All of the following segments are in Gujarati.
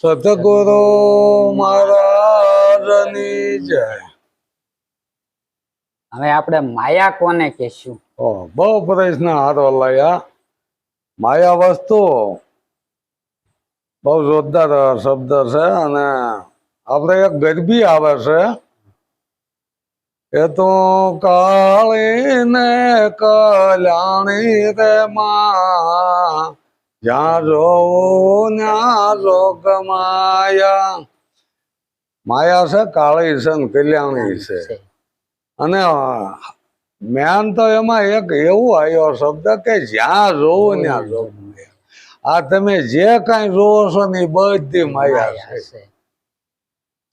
સતગુરુ મહારાજની જય. હવે આપણે માયા કોને કહેશું? ઓ બહુ પ્રશ્ન હારો લયા માયા વસ્તુ બહુ જોરદાર શબ્દ છે અને આપણે એક ગરબી આવે છે. એ તો કાળી ને કલ્યાણી રે માં. જ્યાં ત્યાં માયા. માયા છે કાળી છે ને કલ્યાણી છે. અને મેન તો એમાં એક એવું આવ્યો શબ્દ કે જ્યાં જોવો ત્યાં જોવો આ તમે જે કાંઈ જોવો છો ને એ બધી માયા છે.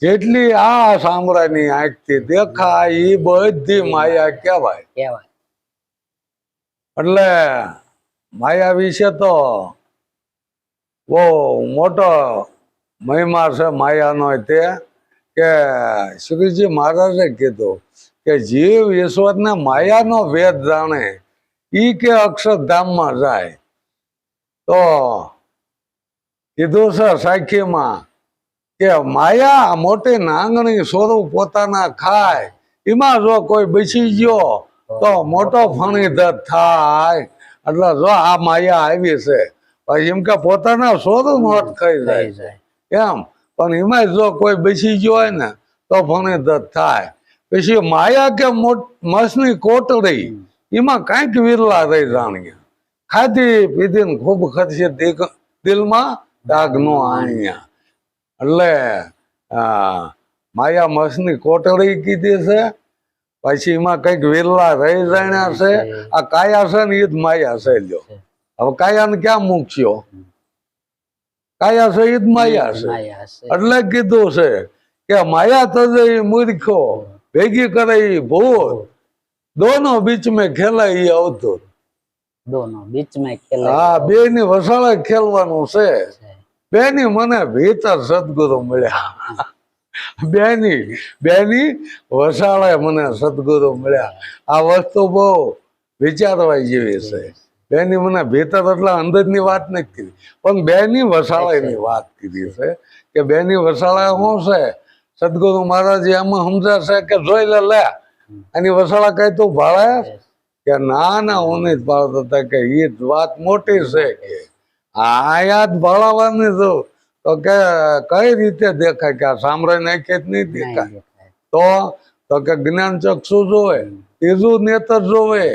જેટલી આ આંખ આંખથી દેખાય એ બધી માયા કેવાય કહેવાય. એટલે માયા વિશે તો બહુ મોટો મહિમા છે માયાનો તે કે શ્રીજી મહારાજે કીધું કે જીવ ઈશ્વરને માયાનો વેદ જાણે, ઈ કે અક્ષરધામમાં જાય. તો કીધું છે સાખીમાં કે માયા મોટી નાંગણી સ્વરૂપ પોતાના ખાય, એમાં જો કોઈ બેસી ગયો તો મોટો ફણીધર થાય. એટલે જો આ માયા આવી છે એમ કે પોતાના શોધ મોત થઈ જાય. એમ. પણ એમાં જો કોઈ બેસી ગયો હોય ને તો ફણીધર થાય. પછી માયા કે મસની કોટડી એમાં કાંઈક વિરલા રહી જાણીએ. ખાધી પીધી ખૂબ ખર્ચે દિલ- દિલમાં દાગ નો આણ્યા. એટલે આ, માયા મસની કોટડી કીધી છે પછી એમાં કંઈક વિરલા રહી જાણ્યા છે. આ કાયા છે ને એ જ માયા છે લ્યો. હવે કાયાને ક્યાં મૂક્યો કાયા છે એ જ માયા છે. એટલે કીધું છે કે માયા તજે મૂર્ખો ભેગી કરે ભૂત. દોનો બીચ મેં ખેલાય ઈ અવધૂત. દોનો બીચમાં ખેલાય હા બે ની વસાળે ખેલવાનું છે. છે. બેની મને ભીતર સદગુરુ મળ્યા. બેની બેની વસાળે મને સદગુરુ મળ્યા. આ વસ્તુ બહુ વિચારવા જેવી છે. બેની મને ભીતર એટલે અંદરની વાત નથી કીધી. પણ બેની વસાળાની વાત કીધી છે કે બેની વસાળા શું છે? સદગુરુ મહારાજ એમાં સમજાશે કે જોઈ લે લે. એની વસાળા કઈ તું ભાળે? કે ના ના હું નહીં પાડતો હતા કે એ જ વાત મોટી છે કે આયા જ ભણાવવાની તો તો કે કઈ રીતે દેખાય કે આ સાંભળે નાખે જ નહીં દેખાય નહીં દેખાય. તો તો કે જ્ઞાન ચક્ષુ જોવે ત્રીજું નેતર જોવે.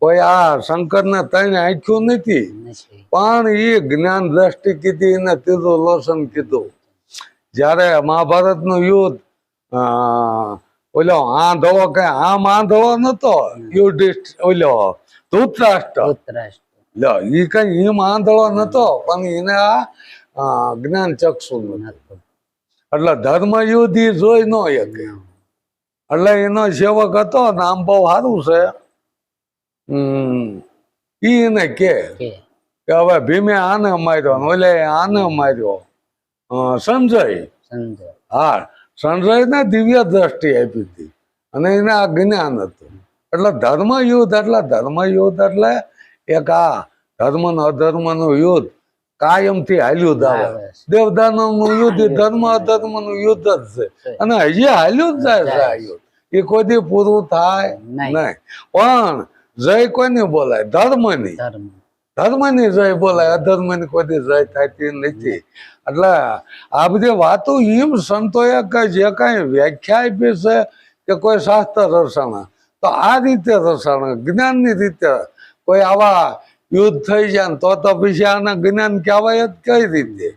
કોઈ આ શંકર ને ત્રણ આંખ્યું નથી. પણ એ જ્ઞાન દ્રષ્ટિ કીધી એને ત્રીજું લોસન કીધું. જ્યારે મહાભારતનું યુદ્ધ ઓલો આંધવો કે આમ આંધવો નતો યુધિષ્ઠ ઓલો ધૂતરાષ્ટ્ર. લો ઈ કઈ એમ આંધળો નતો પણ એને આ જ્ઞાન ચક્ષુ નતું. એટલે ધર્મ યુદ્ધ ઈ જોઈ ન શકે. એટલે એનો સેવક હતો નામ બહુ સારું છે. હમ. એને કે હવે ભીમે આને માર્યો ઓલે આને માર્યો. સંજય. સંજય. હા સંજય ને દિવ્ય દ્રષ્ટિ આપી હતી. અને એને આ જ્ઞાન હતું. એટલે ધર્મ યુદ્ધ એટલે ધર્મ યુદ્ધ એટલે એક આ ધર્મ ને અધર્મનું યુદ્ધ. કાયમથી હાલ્યું આવે. દેવદાનવનું યુદ્ધ ધર્મ અધર્મનું યુદ્ધ જ છે. અને હજી હાલ્યું જ જાય છે આ યુદ્ધ. એ કોઈ પૂરું થાય નહીં. પણ જય કોની બોલાય? ધર્મની. ધર્મ. ધર્મની જય બોલાય. અધર્મની કોઈ જય થતી નથી. એટલે આ બધી વાતો એમ સંતોએ કે જે કઈ વ્યાખ્યા આપી છે કે કોઈ શાસ્ત્ર રસાણા તો આ રીતે રસાણા જ્ઞાનની રીતે કોઈ આવા યુદ્ધ થઈ જાય તો તો જ્ઞાન કહેવાય જ કઈ રીતે?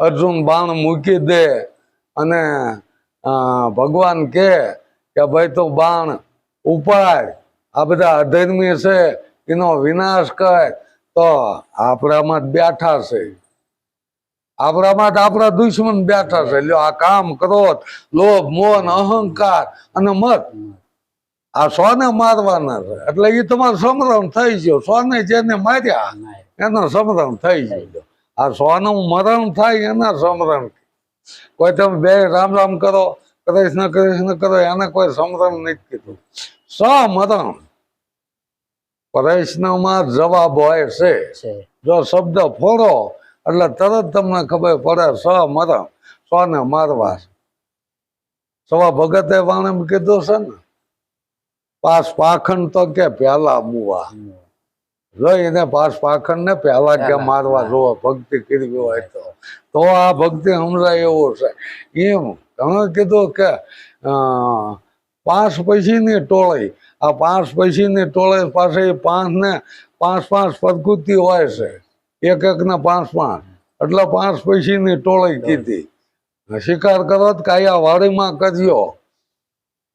અર્જુન બાણ મૂકી દે અને ભગવાન કે ભાઈ તો બાણ ઉપાડ, આ બધા અધર્મી છે, એનો વિનાશ કર, તો આપણામાં જ બેઠા છે. આપણામાં જ આપણા દુશ્મન બેઠા છે. લ્યો, આ કામ ક્રોધ, લોભ મોન અહંકાર અને મત. આ સોને મારવાના છે. એટલે એ તમારો સમરણ થઈ ગયો. સોને જેને માર્યા એનો સમરણ થઈ ગયો. આ સોનું મરણ થાય એના સમરણ કોઈ તમે બે રામ રામ કરો કૃષ્ણ કૃષ્ણ કરો એને કોઈ સમરણ નથી કીધું. સમરણ. પ્રશ્નમાં જવાબ હોય છે. જો શબ્દ ફોડો એટલે તરત તમને ખબર પડે સ મરણ સો ને મારવા સવા ભગતે વાણે કીધું છે ને પાસ પાખંડ તો કે પેલા મુવા. લઈને પાસ પાખંડ ને પેલા કે મારવા જો ભક્તિ કરવી હોય તો. તો આ ભક્તિ સમજાય એવો છે. એમ તમે કીધું કે પાંચ પૈસીની ટોળી. આ પાંચ પૈસીની ટોળી પાસે પાંચ ને પાંચ પાંચ પ્રકૃતિ હોય છે. એક એક ને પાંચ પાંચ. એટલે પાંચ પૈસીની ટોળી કીધી. શિકાર કરો કાયા વાડીમાં કર્યો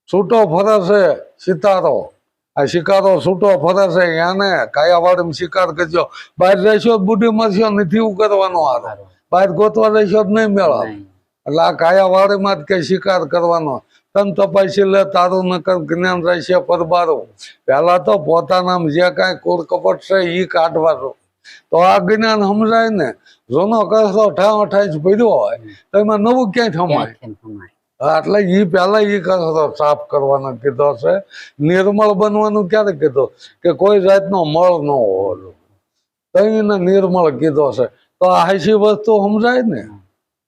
છૂટો ફરે છે સિતારો આ શિકારો છૂટો ફરે છે એને કાયાવાડીમાં શિકાર કરજો. બહાર રહેશો બુઢી મરશો નથી એવું આધાર હારો. બહાર ગોતવા રહેશો જ નહીં મેળવ એટલે આ કાયાવાડીમાં જ કઈ શિકાર કરવાનો. તન તપાસી લે તારું નકર જ્ઞાન રહેશે પરબારો. પહેલા તો પોતાના જે કાંઈ કોર કપટ છે એ કાઢવાનું. તો આ જ્ઞાન સમજાય ને જૂનો કસરો ઠાવ અઠાઈ ભર્યો હોય તો એમાં નવું ક્યાંય થમાય એટલે ઈ પહેલા એ કચરો સાફ કરવાનો કીધો છે. નિર્મળ બનવાનું ક્યારે કીધું? કે કોઈ જાતનો મળ ન હોવો. તો એને નિર્મળ કીધો છે. તો આશી વસ્તુ સમજાય ને?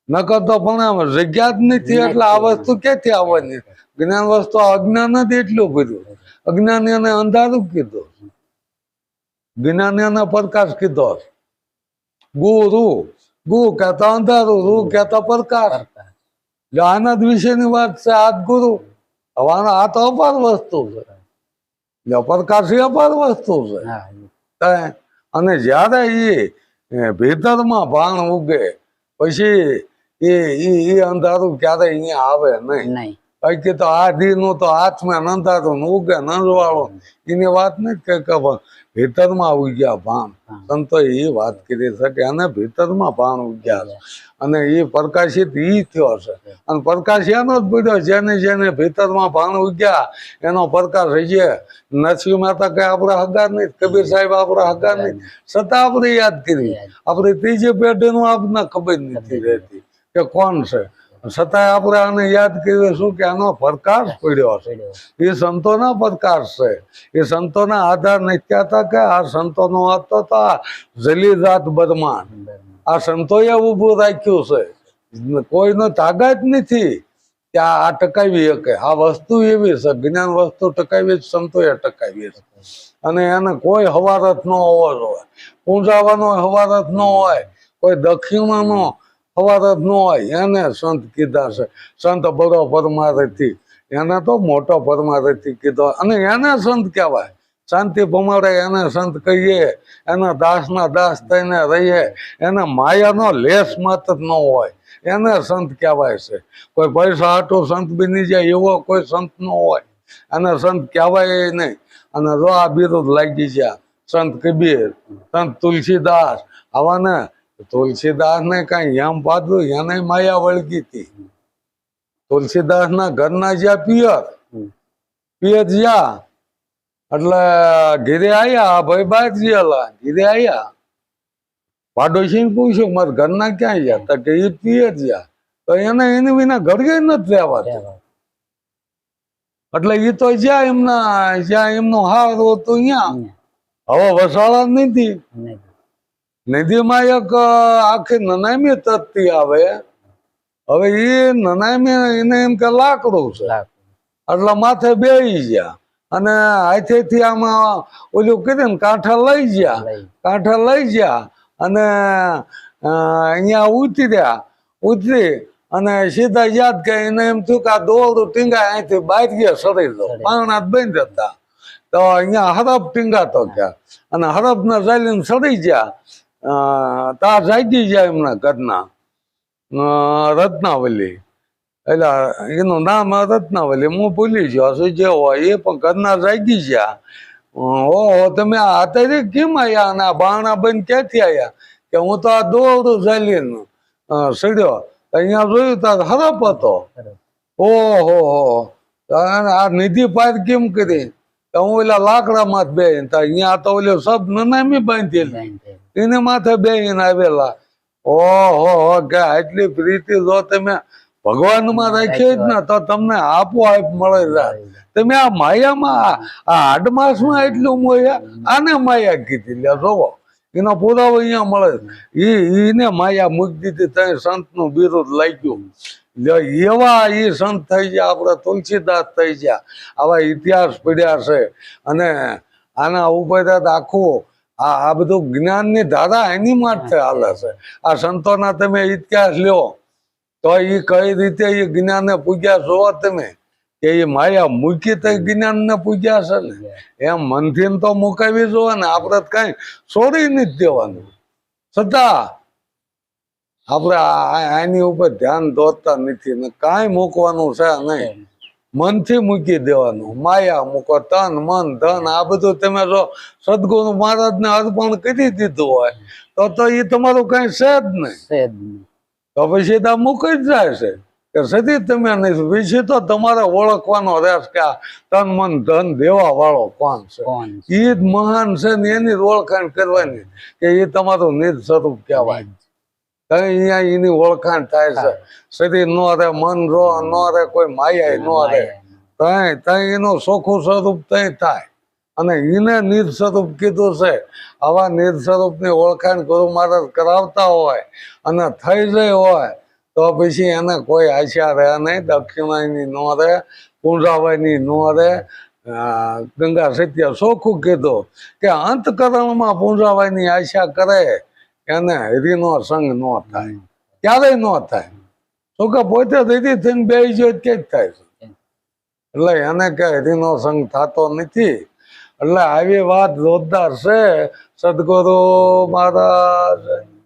નકર તો પણ આમ જગ્યા જ નથી એટલે આ વસ્તુ ક્યાંથી આવવાની? જ્ઞાન વસ્તુ અજ્ઞાન જ એટલું કીધું અજ્ઞાન એને અંધારું કીધું જ્ઞાન એને પ્રકાશ કીધો ગુરુ ગુ કહેતા અંધારું રૂ કહેતા પ્રકાશ. એટલે આનંદ વિશેની વાત છે આદ ગુરુ. હવે આ તો અપાર વસ્તુ છે. એટલે પ્રકાશ અપાર વસ્તુ છે. હા, અને જ્યારે એ ભીતરમાં ભાણ ઉગે પછી એ અંધારું ક્યારે અહીંયા આવે નહીં. બાકી તો આ દીનું તો હાથમાં અંધારું ને ઉગે નંદવાળો એની વાત નથી કે કે ભીતરમાં આવી ગયા ભાન સંતો એ વાત કરી શકે અને ભીતરમાં ભાન ઉગ્યા છે. અને એ પ્રકાશિત ઈ થયો છે. અને પ્રકાશ એનો જ પડ્યો જેને જેને ભીતરમાં ભાન ઉગ્યા એનો પ્રકાશ હજી નરસિંહ માતા કઈ આપણે હગાર નહીં કબીર સાહેબ આપણા હગાર નહીં. છતાં આપણે યાદ કરી. આપણે ત્રીજી પેઢીનું આપણને ખબર નથી. રહેતી કે કોણ છે. છતાંય આપણે આને યાદ કરીએ શું કે આનો પ્રકાશ પડ્યો છે. એ સંતોના પ્રકાશ છે. એ સંતોના આધાર નથી હતા કે આ સંતોનો હતો તો આ જલીજાત બદમાન આ સંતોએ ઊભું રાખ્યું છે. કોઈનો તાકાત નથી કે આ આ ટકાવી શકે. આ વસ્તુ એવી છે. જ્ઞાન વસ્તુ ટકાવી સંતોએ ટકાવી છે. અને એને કોઈ હવારત ન હોવો જોઈએ. પૂંજાવાનો હવારત ન હોય. કોઈ દક્ષિણાનો હવારત ન હોય, એને સંત કીધા છે. સંત બડો પરમારથી એને તો મોટો પરમારથી કીધો. અને એને સંત કહેવાય. શાંતિ ભમાડે એને સંત કહીએ, એના દાસના દાસ થઈને રહીએ, એને માયાનો લેસ માત્ર ન હોય, એને સંત કહેવાય છે. કોઈ પૈસા હાટું સંત બની જાય, એવો કોઈ સંત ન હોય. એને સંત કહેવાય નહીં. અને જો આ બિરુદ લાગી ગયા, સંત કબીર, સંત તુલસીદાસ, આવાને તુલસીદાસ ને કઈ યમ પાડું એને માયા વળગી હતી. તુલસીદાસ ના ઘરના જ્યાં પિયર. પિયર જ્યાં એટલે ઘીરે આયા ભાઈ બાર ગયેલા ઘીરે આયા. પાડોશી પૂછ્યું મારા ઘરના ક્યાં ગયા તો કે એ પિયર જ્યાં. તો એને એની વિના ઘર ગઈ નથી રહેવા. એટલે એ તો જ્યાં એમના જ્યાં એમનો હાર હતો ત્યાં હવે વસાળા નથી. નદીમાં એક આખી નનામી તત્તી આવે. હવે એ નનામી એને એમ કે લાકડું છે. એટલે માથે બેસી ગયા. અને હાથેથી આમાં ઓલું કીધું ને કાંઠા લઈ ગયા. કાંઠા લઈ ગયા. અને અહીંયા ઉતર્યા ઉતરી અને સીધા યાદ કે એને એમ થયું કે આ દોરડું ટીંગા અહીંથી બહાર ગયા સરી દો સરી. પાણા બંધ હતા તો. અહીંયા હરફ ટીંગાતો ગયા. અને હરફ ના ચાલીને સડી ગયા. તાર જાગી જાય એમના ઘરના. રત્નાવલી. એટલે એનું નામ રત્નાવલી. હું ભૂલી ગયો શું જે હોય એ પણ ઘરના જાગી ગયા. ઓહો તમે આ અત્યારે કેમ આવ્યા અને આ બાણા બંધ ક્યાંથી આવ્યા કે હું તો આ દોડું ચાલીને સડ્યો. અહીંયા જોયું તો હરફ હતો. ઓહો આ નિધિ પાર કેમ કરી? હું ઓલા લાકડામાં જ બે અહીંયા તો ઓલો સબ નનામી બાંધેલી. એને માથે બે આવેલા. ઓહો હો કે આટલી પ્રીતિ જો તમે ભગવાનમાં રાખી જ ને તો તમને આપોઆપ મળે જાય તમે આ માયામાં આ- આડમાસમાં એટલું મોયા? આને માયા કીધી લે જોવો. એનો પુરાવો અહીંયા મળે. એને ઈને માયા મૂકી દીધી ત્યાં સંતનું બિરુદ લાગ્યું. એવા એ સંત થઈ ગયા આપણે તુલસીદાસ થઈ ગયા. આવા ઇતિહાસ પડ્યા છે. અને આના ઉપર આખું આ આ બધું જ્ઞાનની ધારા એની માટે હાલે છે. આ સંતોના તમે ઇતિહાસ લ્યો. તો એ કઈ રીતે એ જ્ઞાનને પૂજ્યા છો તમે? કે એ માયા મૂકી તો જ્ઞાનને પૂજ્યા છે ને? એમ મનથી તો મુકાવી જોવે ને આપણે કઈ છોડી નથી દેવાનું. છતાં આપણે આની ઉપર ધ્યાન દોરતા નથી ને કાંઈ મૂકવાનું છે નહીં. મનથી મૂકી દેવાનું. માયા મૂકો તન મન ધન આ બધું તમે જો સદગુરુ મહારાજને અર્પણ કરી દીધું હોય તો તો એ તમારું કઈ છે જ નહીં. તો પછી તો મૂકી જ જાય છે. કે સદી તમે નહીં પછી તો તમારે ઓળખવાનો રહેશ કે તન મન ધન દેવા વાળો કોણ છે? એ જ મહાન છે ને એની ઓળખાણ કરવાની. કે એ તમારું નિજ સ્વરૂપ કહેવાય. અહીંયા એની ઓળખાણ થાય છે. સીધી નો રે મન રો નો રે કોઈ માયા નો રે તઈ તઈ એનું ચોખ્ખું સ્વરૂપ તઈ થાય. અને એને નિજ સ્વરૂપ કીધું છે. આવા નિજ સ્વરૂપની ઓળખાણ ગુરુ મહારાજ કરાવતા હોય અને થઈ જઈ હોય તો પછી એને કોઈ આશા રહે નહીં દક્ષિણાની નો રહે પુંજાવાની નો રહે. ગંગા સત્ય ચોખ્ખું કીધું કે અંતકરણમાં પુંજાવાની આશા કરે. એને હરિનો સંગ ન થાય. ક્યારેય ન થાય. તો કે પોતે દીદી થઈને બે જો કે જ થાય છે. એટલે એને કે હરિનો સંગ થતો નથી. એટલે આવી વાત જોરદાર છે. સદગુરુ મહારાજ.